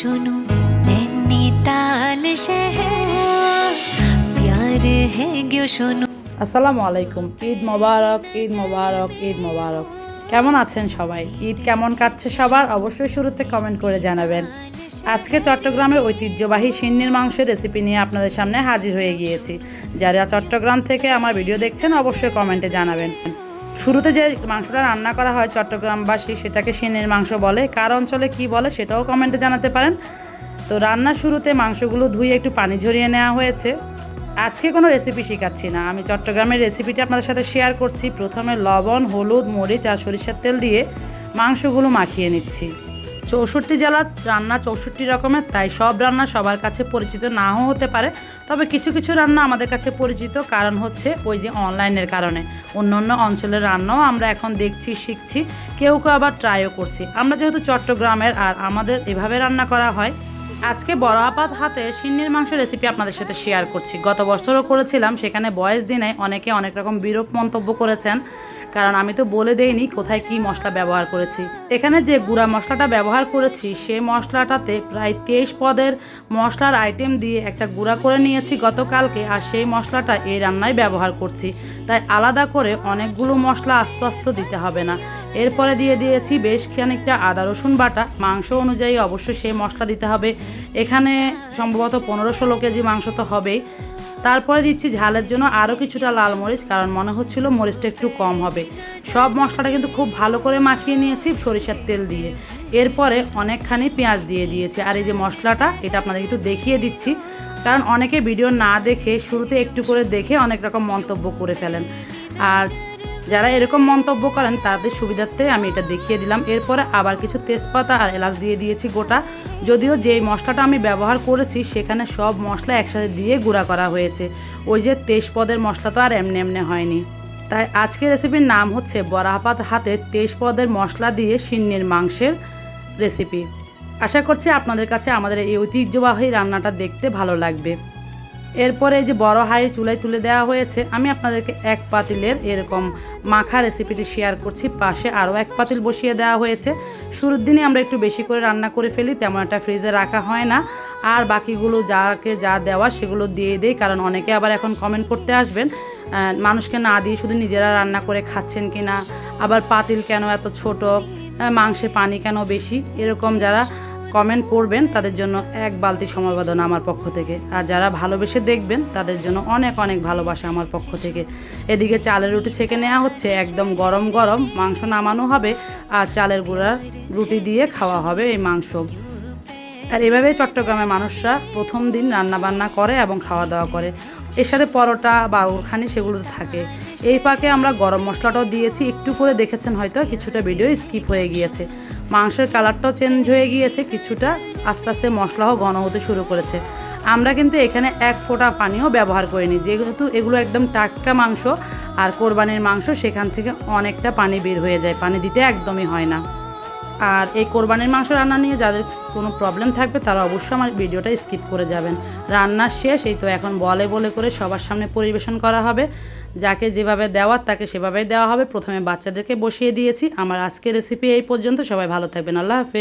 सुनो नैनीताल शहर। प्यार है गयो सुनो। আসসালামু আলাইকুম, ঈদ মোবারক ঈদ মোবারক ঈদ মোবারক। কেমন আছেন সবাই? ঈদ কেমন কাটছে সবার? অবশ্যই শুরুতে কমেন্ট করে জানাবেন। আজকে চট্টগ্রামের ঐতিহ্যবাহী সিন্নির মাংসের রেসিপি নিয়ে আপনাদের সামনে হাজির হয়ে গিয়েছি। যারা চট্টগ্রাম থেকে আমার ভিডিও দেখছেন, অবশ্যই কমেন্টে জানাবেন। শুরুতে যে মাংসটা রান্না করা হয় চট্টগ্রামবাসী, সেটাকে সিন্নির মাংস বলে। কার অঞ্চলে কি বলে, সেটাও কমেন্টে জানাতে পারেন। তো রান্নার শুরুতে মাংসগুলো ধুয়ে একটু পানি ঝরিয়ে নেওয়া হয়েছে। আজকে কোনো রেসিপি শেখাচ্ছি না। আমি চট্টগ্রামের রেসিপিটি আপনাদের সাথে শেয়ার করছি। প্রথমে লবণ, হলুদ, মরিচ আর সরিষার তেল দিয়ে মাংসগুলো মাখিয়ে নিচ্ছি। চৌষট্টি জেলার রান্না চৌষট্টি রকমের, তাই সব রান্না সবার কাছে পরিচিত নাও হতে পারে। তবে কিছু কিছু রান্না আমাদের কাছে পরিচিত, কারণ হচ্ছে ওই যে অনলাইনের কারণে। অন্য অন্য অঞ্চলের রান্নাও আমরা এখন দেখছি, শিখছি, কেউ কেউ আবার ট্রাইও করছি। আমরা যেহেতু চট্টগ্রামের, আর আমাদের এভাবে রান্না করা হয় আজকে বড় আপাত হাতে সিন্নির মাংস রেসিপি আপনাদের সাথে শেয়ার করছি। গত বছরও করেছিলাম, সেখানে বয়স দিনে অনেকে অনেক রকম বিরূপ মন্তব্য করেছেন। কারণ আমি তো বলে দেইনি কোথায় কি মশলা ব্যবহার করেছি। এখানে যে গুঁড়া মশলাটা ব্যবহার করেছি সেই মশলাটাতে প্রায় তেইশ পদের মশলার আইটেম দিয়ে একটা গুঁড়া করে নিয়েছি গতকালকে, আর সেই মশলাটা এই রান্নায় ব্যবহার করছি। তাই আলাদা করে অনেকগুলো মশলা আস্তে আস্তে দিতে হবে না। এরপরে দিয়ে দিয়েছি বেশ খানিকটা আদা রসুন বাটা। মাংস অনুযায়ী অবশ্যই সেই মশলা দিতে হবে। এখানে সম্ভবত পনেরো ষোলো কেজি মাংস তো হবেই। তারপরে দিচ্ছি ঝালের জন্য আরও কিছুটা লাল মরিচ, কারণ মনে হচ্ছিল মরিচটা একটু কম হবে। সব মশলাটা কিন্তু খুব ভালো করে মাখিয়ে নিয়েছি সরিষার তেল দিয়ে। এরপরে অনেকখানি পেঁয়াজ দিয়ে দিয়েছি। আর এই যে মশলাটা, এটা আপনাদের একটু দেখিয়ে দিচ্ছি। কারণ অনেকে ভিডিও না দেখে, শুরুতে একটু করে দেখে অনেক রকম মন্তব্য করে ফেলেন। আর যারা এরকম মন্তব্য করেন, তাদের সুবিধার্থে আমি এটা দেখিয়ে দিলাম। এরপরে আবার কিছু তেজপাতা আর এলাচ দিয়ে দিয়েছি গোটা। যদিও যেই মশলাটা আমি ব্যবহার করেছি, সেখানে সব মশলা একসাথে দিয়ে গুঁড়া করা হয়েছে। ওই যে তেজপদের মশলা তো আর এমনি এমনি হয়নি। তাই আজকের রেসিপির নাম হচ্ছে বরাহাপাত হাতে তেজপদের মশলা দিয়ে সিন্নির মাংসের রেসিপি। আশা করছি আপনাদের কাছে আমাদের এই ঐতিহ্যবাহী রান্নাটা দেখতে ভালো লাগবে। এরপরে যে বড় হাঁড়ি চুলায় তুলে দেওয়া হয়েছে, আমি আপনাদেরকে এক পাতিলের এরকম মাখা রেসিপিটি শেয়ার করছি। পাশে আরও এক পাতিল বসিয়ে দেওয়া হয়েছে। শুরুর দিনে আমরা একটু বেশি করে রান্না করে ফেলি, তেমন একটা ফ্রিজে রাখা হয় না। আর বাকিগুলো যাকে যা দেওয়া সেগুলো দিয়ে দেই, কারণ অনেকে আবার এখন কমেন্ট করতে আসবেন মানুষকে না দিয়ে শুধু নিজেরা রান্না করে খাচ্ছেন কি না আবার পাতিল কেন এত ছোট মাংসে পানি কেন বেশি, এরকম যারা কমেন্ট করবেন, তাদের জন্য এক বালতি সমবেদনা আমার পক্ষ থেকে। আর যারা ভালোবেসে দেখবেন, তাদের জন্য অনেক অনেক ভালোবাসা আমার পক্ষ থেকে। এদিকে চালের রুটি সেকে নেওয়া হচ্ছে, একদম গরম গরম। মাংস নামানো হবে, আর চালের গুঁড়ার রুটি দিয়ে খাওয়া হবে এই মাংস। আর এভাবেই চট্টগ্রামের মানুষরা প্রথম দিন রান্না বান্না করে এবং খাওয়া দাওয়া করে। এর সাথে পরোটা বা উরখানি সেগুলো থাকে। এই পাকে আমরা গরম মশলাটাও দিয়েছি। একটু করে দেখেছেন হয়তো, কিছুটা ভিডিও স্কিপ হয়ে গিয়েছে। মাংসের কালারটাও চেঞ্জ হয়ে গিয়েছে, কিছুটা আস্তে আস্তে মশলাও ঘন হতে শুরু করেছে। আমরা কিন্তু এখানে এক ফোঁটা পানিও ব্যবহার করিনি, যেহেতু এগুলো একদম টাটকা মাংস আর কোরবানির মাংস, সেখান থেকে অনেকটা পানি বের হয়ে যায়, পানি দিতে একদমই হয় না। আর এই কোরবানির মাংস রান্না নিয়ে যাদের কোনো প্রবলেম থাকবে, তারা অবশ্যই আমার ভিডিওটা স্কিপ করে যাবেন। রান্না শেষ, এই তো এখন বলে বলে করে সবার সামনে পরিবেশন করা হবে। যাকে যেভাবে দেওয়ার তাকে সেভাবেই দেওয়া হবে। প্রথমে বাচ্চাদেরকে বসিয়ে দিয়েছি। আমার আজকের রেসিপি এই পর্যন্ত। সবাই ভালো থাকবেন। আল্লাহ হাফেজ।